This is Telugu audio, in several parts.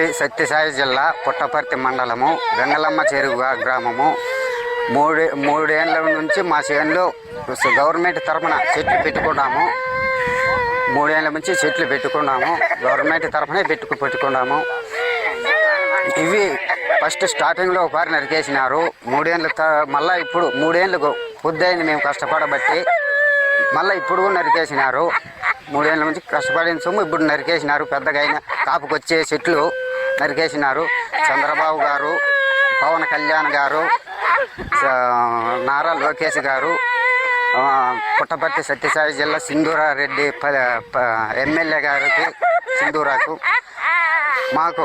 సత్యసాయి జిల్లా పుట్టపర్తి మండలము గంగలమ్మ చెరువు గ్రామము. మూడే మూడేళ్ళ నుంచి మా చేనులో గవర్నమెంట్ తరఫున చెట్లు పెట్టుకున్నాము. మూడేళ్ళ నుంచి చెట్లు పెట్టుకున్నాము. గవర్నమెంట్ తరఫునే పెట్టుకు పెట్టుకున్నాము. ఇవి ఫస్ట్ స్టార్టింగ్లో ఒకసారి నరికేసినారు. మూడేళ్ళ త- మళ్ళీ ఇప్పుడు మూడేళ్ళకు పొద్దుని మేము కష్టపడబట్టి మళ్ళీ ఇప్పుడు నరికేసినారు. మూడేళ్ళ నుంచి కష్టపడిన సొమ్ము ఇప్పుడు నరికేసినారు. పెద్దగా అయిన కాపుకొచ్చే చెట్లు నరికేసినారు. చంద్రబాబు గారు పవన్ కళ్యాణ్ గారు నారా లోకేష్ గారు పుట్టపర్తి సత్యసాయి జిల్లా సింధూరారెడ్డి ప- ఎమ్మెల్యే గారికి సింధూరాకు. మాకు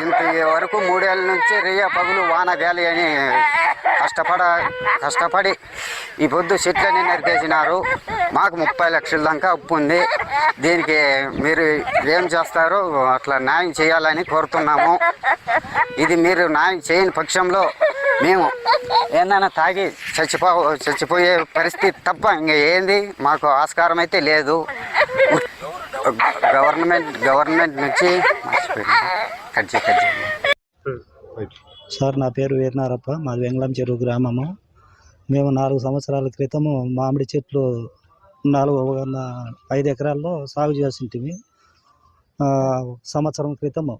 ఇంత వరకు మూడేళ్ళ నుంచి రియా పగులు వాన గాలి అని కష్టపడ కష్టపడి ఈ పొద్దు చెట్లని నరికేసినారు. మాకు ముప్పై లక్షల దాకా అప్పు ఉంది. దీనికి మీరు ఏం చేస్తారో అట్లా న్యాయం చేయాలని కోరుతున్నాము. ఇది మీరు న్యాయం చేయని పక్షంలో మేము ఏందన్నా తాగి చచ్చిపో చచ్చిపోయే పరిస్థితి తప్ప ఇంకా ఏంది? మాకు ఆస్కారం అయితే లేదు. గవర్నమెంట్ గవర్నమెంట్ నుంచి కట్ చేయి, కట్ చేయి. సార్ నా పేరు వీరనారప్ప. మాది వెంగళం చెరువు గ్రామము. మేము నాలుగు సంవత్సరాల క్రితము మామిడి చెట్లు నాలుగు ఐదు ఎకరాల్లో సాగు చేస్తుంటిమి ఆ, సంవత్సరం క్రితము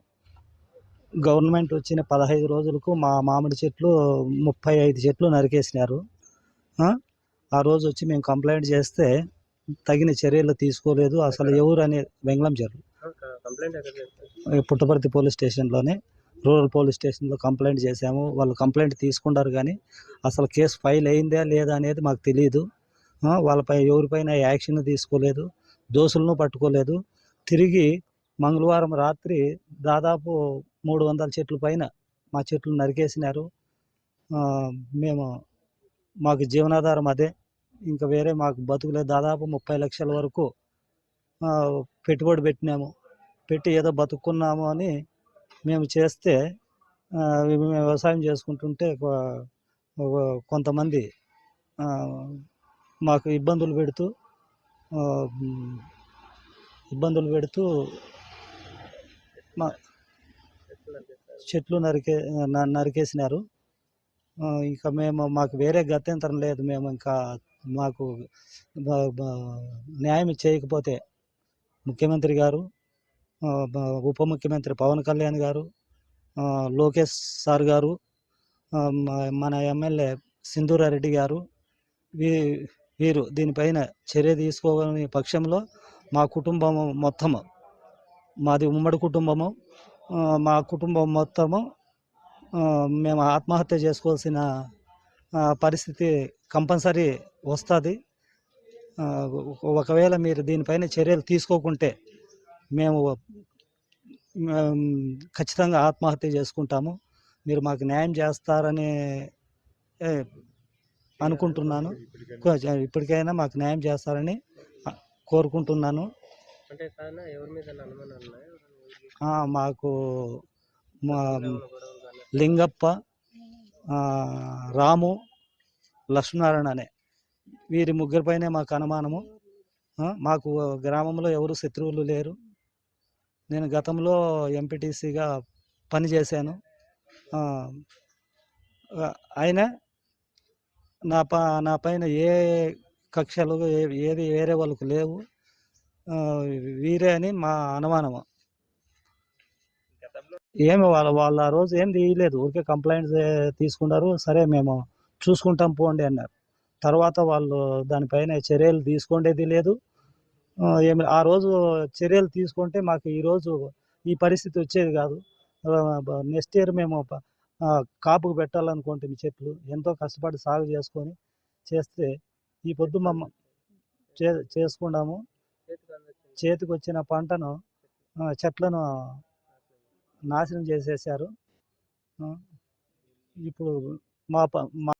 గవర్నమెంట్ వచ్చిన పదహైదు రోజులకు మా మామిడి చెట్లు ముప్పై ఐదు చెట్లు నరికేసినారు. ఆ, రోజు వచ్చి మేము కంప్లైంట్ చేస్తే తగిన చర్యలు తీసుకోలేదు. అసలు ఎవరు అనే వెంగళం చెరువు. పుట్టపర్తి పోలీస్ స్టేషన్లోనే. రూరల్ పోలీస్ స్టేషన్లో కంప్లైంట్ చేశాము. వాళ్ళు కంప్లైంట్ తీసుకున్నారు కానీ అసలు కేసు ఫైల్ అయిందా లేదా అనేది మాకు తెలియదు వాళ్ళపై ఎవరిపైన యాక్షన్ తీసుకోలేదు దోషులను పట్టుకోలేదు. తిరిగి మంగళవారం రాత్రి దాదాపు మూడు వందల చెట్ల పైన మా చెట్లు నరికేసినారు. మేము మాకు జీవనాధారం అదే. ఇంకా వేరే మాకు బతుకులేదు దాదాపు ముప్పై లక్షల వరకు పెట్టుబడి పెట్టినాము. పెట్టి ఏదో బతుకున్నాము అని మేము చేస్తే మేము వ్యవసాయం చేసుకుంటుంటే కొంతమంది మాకు ఇబ్బందులు పెడుతూ ఇబ్బందులు పెడుతూ మా చెట్లు నరికే న- నరికేసినారు. ఇంకా మేము మాకు వేరే గత్యంతరం లేదు. మేము ఇంకా మాకు న్యాయం చేయకపోతే ముఖ్యమంత్రి గారు ఉప ముఖ్యమంత్రి పవన్ కళ్యాణ్ గారు లోకేష్ సార్ గారు మన ఎమ్మెల్యే సింధూరారెడ్డి గారు వీ వీరు దీనిపైన చర్య తీసుకోని పక్షంలో మా కుటుంబం మొత్తము మాది ఉమ్మడి కుటుంబము మా కుటుంబం మొత్తము మేము ఆత్మహత్య చేసుకోవాల్సిన పరిస్థితి కంపల్సరీ వస్తుంది. ఒకవేళ మీరు దీనిపైన చర్యలు తీసుకోకుంటే మేము ఖచ్చితంగా ఆత్మహత్య చేసుకుంటాము. మీరు మాకు న్యాయం చేస్తారని అనుకుంటున్నాను. ఇప్పటికైనా? మాకు న్యాయం చేస్తారని కోరుకుంటున్నాను. మాకు మా లింగప్ప రాము లక్ష్మీనారాయణ అనే వీరి ముగ్గురిపైనే మాకు అనుమానము. మాకు గ్రామంలో ఎవరు శత్రువులు లేరు. నేను గతంలో ఎంపీటీసీగా పనిచేశాను ఆయన అయినా నా ప నా పైన ఏ కక్షలు ఏ- ఏది వేరే వాళ్ళకు లేవు. వీరే అని మా అనుమానము. ఏమి వాళ్ళ వాళ్ళ ఆ రోజు ఏం తీయలేదు. ఊరికే కంప్లైంట్స్ తీసుకున్నారు సరే మేము చూసుకుంటాం పోండి అన్నారు. తర్వాత వాళ్ళు దానిపైన చర్యలు తీసుకోండేది లేదు. ఏమి ఆ రోజు చర్యలు తీసుకుంటే మాకు ఈరోజు ఈ పరిస్థితి వచ్చేది కాదు. నెక్స్ట్ ఇయర్ మేము కాపుకు పెట్టాలనుకుంటే చెట్లు ఎంతో కష్టపడి సాగు చేసుకొని చేస్తే ఈ పొద్దు మమ్మ చే చేసుకున్నాము. చేతికి వచ్చిన పంటను చెట్లను నాశనం చేసేసారు ఇప్పుడు మా ప- మా